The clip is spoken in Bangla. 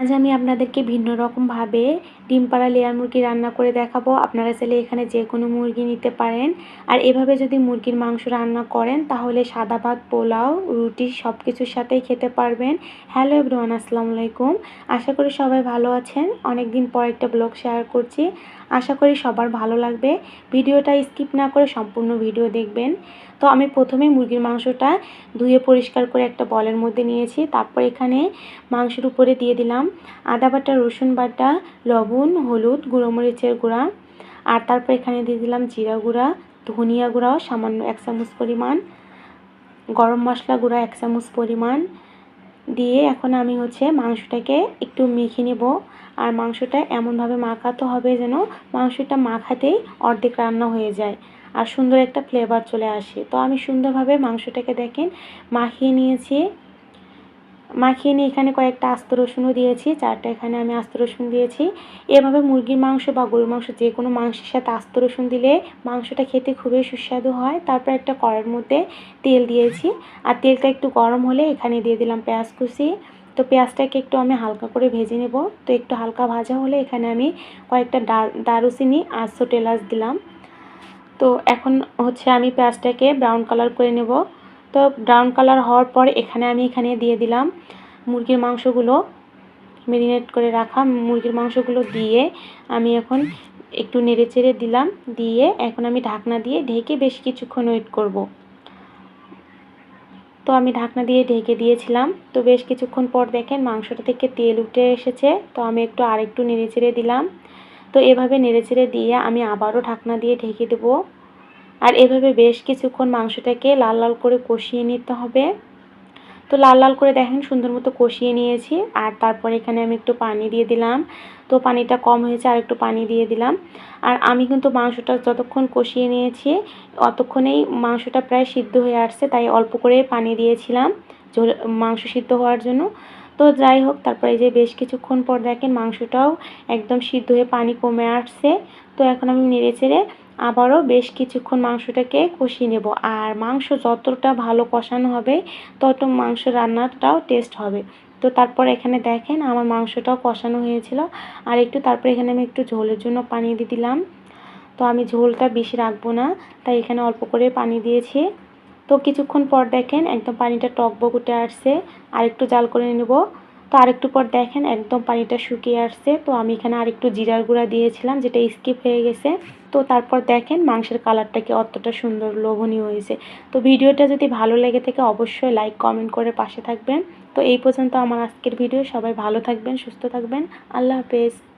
আজ আমি আপনাদেরকে ভিন্ন রকমভাবে ডিম পাড়া লেয়ার মুরগি রান্না করে দেখাবো। আপনারা চাইলে এখানে যে কোনো মুরগি নিতে পারেন। আর এভাবে যদি মুরগির মাংস রান্না করেন, তাহলে সাদা ভাত, পোলাও, রুটি সব কিছুর সাথেই খেতে পারবেন। হ্যালো এভরিওয়ান আসসালামু আলাইকুম। আশা করি সবাই ভালো আছেন। অনেক দিন পর একটা ব্লগ শেয়ার করছি। আশা করি সবার ভালো লাগবে। ভিডিওটা স্কিপ না করে সম্পূর্ণ ভিডিও দেখবেন। তো আমি প্রথমে মুরগির মাংসটা ধুয়ে পরিষ্কার করে একটা বলের মধ্যে নিয়েছি। তারপর এখানে মাংসের উপরে দিয়ে দিলাম আদা বাটা, রসুন বাটা, লবণ, হলুদ, গুঁড়োমরিচের গুঁড়া। আর তারপর এখানে দিয়ে দিলাম জিরা গুঁড়া, ধনিয়া গুঁড়াও সামান্য এক চামচ পরিমাণ, গরম মশলা গুঁড়া এক চামচ পরিমাণ। দিয়ে এখন আমি হচ্ছে মাংসটাকে একটু মেখে নেব। আর মাংসটা এমনভাবে মাখাতে হবে যেন মাংসটা মাখাতেই অর্ধেক রান্না হয়ে যায়। আর সুন্দর একটা ফ্লেভার চলে আসে। তো আমি সুন্দরভাবে মাংসটাকে দেখেন, মাখিয়ে নিয়েছি। মাখিয়ে নিয়ে এখানে কয়েকটা আস্ত রসুনও দিয়েছি, চারটা এখানে আমি আস্ত রসুন দিয়েছি। এভাবে মুরগির মাংস বা গরুর মাংস যে কোনো মাংসের সাথে আস্ত রসুন দিলে মাংসটা খেতে খুবই সুস্বাদু হয়। তারপর একটা কড়ার মধ্যে তেল দিয়েছি। আর তেলটা একটু গরম হলে এখানে দিয়ে দিলাম পেঁয়াজ কুচি। তো পেঁয়াজটাকে একটু আমি হালকা করে ভেজে নেব। তো একটু হালকা ভাজা হলে এখানে আমি কয়েকটা দারুচিনি আর ছোট দিলাম। তো এখন হচ্ছে আমি পেঁয়াজটাকে ব্রাউন কালার করে নেব। তো ব্রাউন কালার হওয়ার পর এখানে আমি এখানে দিয়ে দিলাম মুরগির মাংসগুলো। মেরিনেট করে রাখা মুরগির মাংসগুলো দিয়ে আমি এখন একটু নেড়ে চেড়ে দিলাম। দিয়ে এখন আমি ঢাকনা দিয়ে ঢেকে বেশ কিছুক্ষণ ওয়েট করব। তো আমি ঢাকনা দিয়ে ঢেকে দিয়েছিলাম। তো বেশ কিছুক্ষণ পর দেখেন মাংসটা থেকে তেল উঠে এসেছে। তো আমি একটু আরেকটু নেড়ে চেড়ে দিলাম। তো এভাবে নেড়েচেড়ে দিয়ে আমি আবারও ঢাকনা দিয়ে ঢেকে দেবো। আর এভাবে বেশ কিছুক্ষণ মাংসটাকে লাল লাল করে কষিয়ে নিতে হবে। তো লাল লাল করে দেখেন সুন্দর মতো কষিয়ে নিয়েছি। আর তারপর এখানে আমি একটু পানি দিয়ে দিলাম। তো পানিটা কম হয়েছে, আর একটু পানি দিয়ে দিলাম। আর আমি কিন্তু মাংসটা যতক্ষণ কষিয়ে নিয়েছি, অতক্ষণেই মাংসটা প্রায় সিদ্ধ হয়ে আসছে, তাই অল্প করে পানি দিয়েছিলাম মাংস সিদ্ধ হওয়ার জন্য। তো যাই হোক, তারপরে যে বেশ কিছুক্ষণ পর দেখেন মাংসটাও একদম সিদ্ধ হয়ে পানি কমে আসছে। তো এখন আমি নেড়ে চেড়ে আবারও বেশ কিছুক্ষণ মাংসটাকে কষিয়ে নেব। আর মাংস যতটা ভালো কষানো হবে, তত মাংস রান্নাটাও টেস্ট হবে। তো তারপর এখানে দেখেন আমার মাংসটাও কষানো হয়েছিল। আর একটু তারপর এখানে আমি একটু ঝোলের জন্য পানি দিয়ে দিলাম। তো আমি ঝোলটা বেশি রাখব না, তাই এখানে অল্প করে পানি দিয়েছি। তো কিছুক্ষণ পর দেখেন একদম পানিটা টকবক উঠে আসছে আর একটু জাল করে নেব। তো আরেকটু পর দেখেন একদম পানিটা শুকিয়ে আসছে। তো আমি এখানে আরেকটু জিরার গুঁড়া দিয়েছিলাম, যেটা স্কিপ হয়ে গেছে। তো তারপর দেখেন মাংসের কালারটা কি অতটা সুন্দর, লোভনীয় হয়েছে। তো ভিডিওটা যদি ভালো লেগে থাকে অবশ্যই লাইক, কমেন্ট করে পাশে থাকবেন। তো এই পর্যন্ত আমার আজকের ভিডিও। সবাই ভালো থাকবেন, সুস্থ থাকবেন। আল্লাহ হাফেজ।